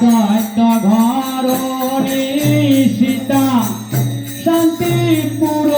জয়ন্ত ঘর সীতা শান্তিপুর